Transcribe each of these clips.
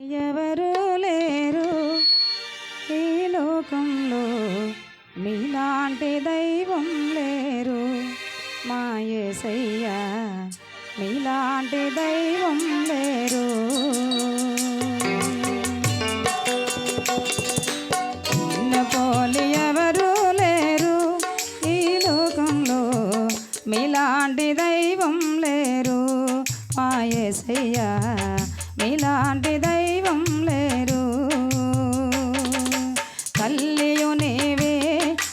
ఎవరు లేరు ఈ లోకంలో. మీలాంటి దైవం లేరు మా యేసయ్య మీలాంటి దైవం లేరు. నిన్ను పోలి ఎవరు లేరు ఈ లోకంలో. మీలాంటి దైవం లేరు మా యేసయ్య నీలాంటి దైవం లేరు. తల్లియు నీవే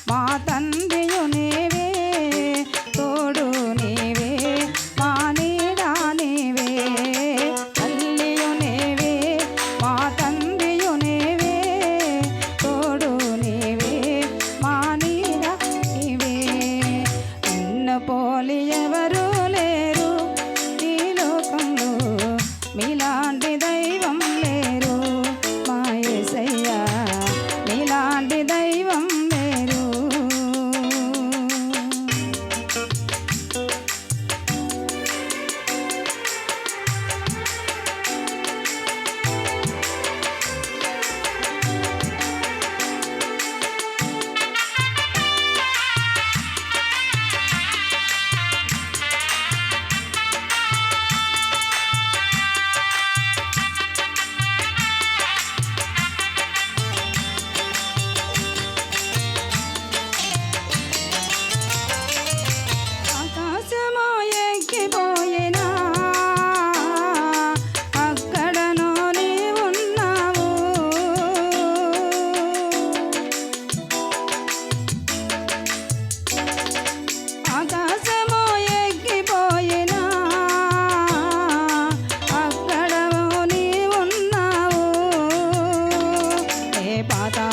మా తండ్రియు నీవే తోడు నీవే మా నీడా నీవే. తల్లియు నీవే మా తండ్రియు నీవే తోడు నీవే మా నీడా నీవే. నిన్ను పోలి ఎవరు 八大。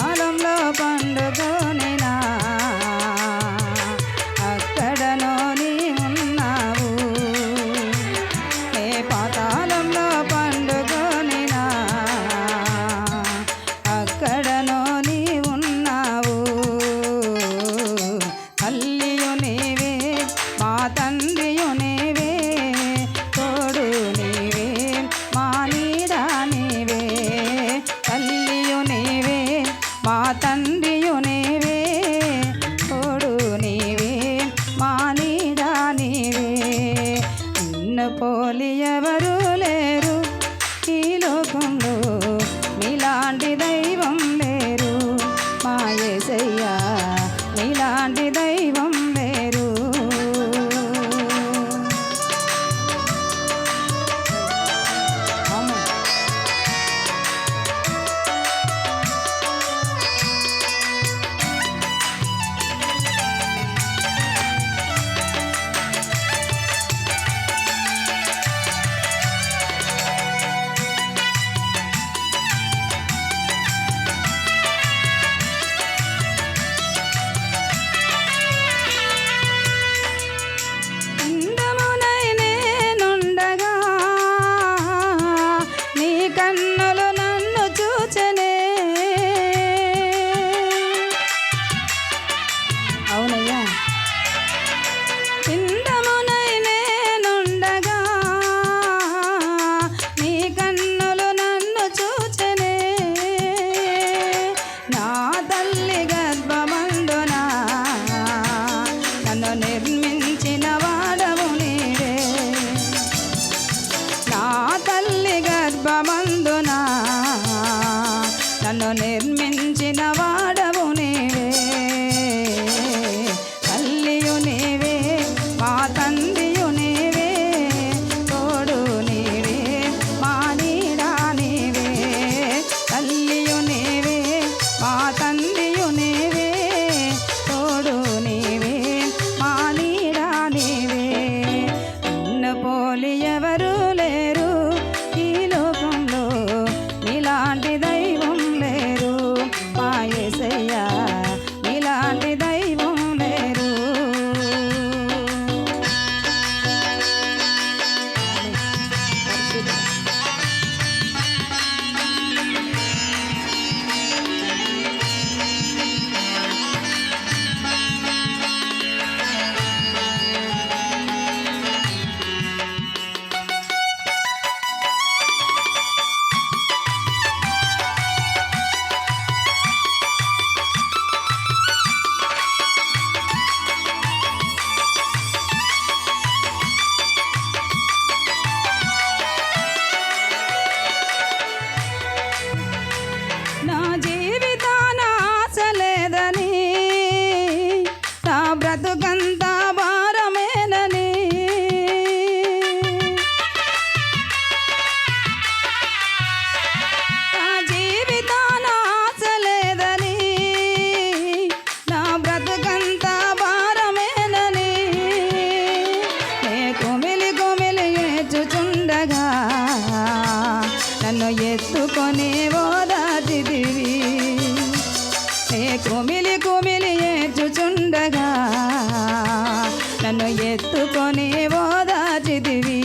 ఎత్తుకొని ఓదాచిదివి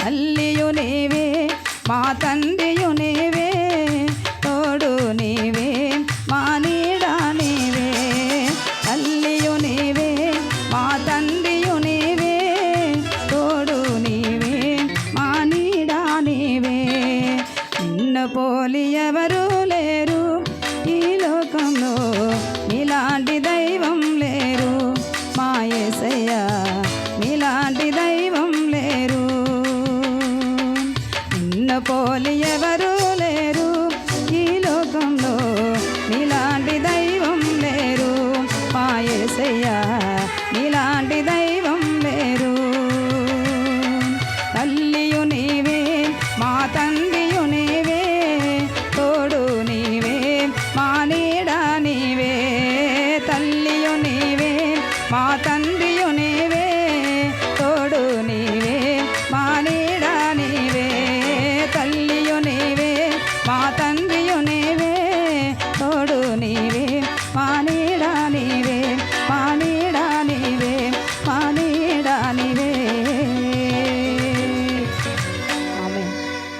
తల్లియు నీవే మా తండ్రియు నీవే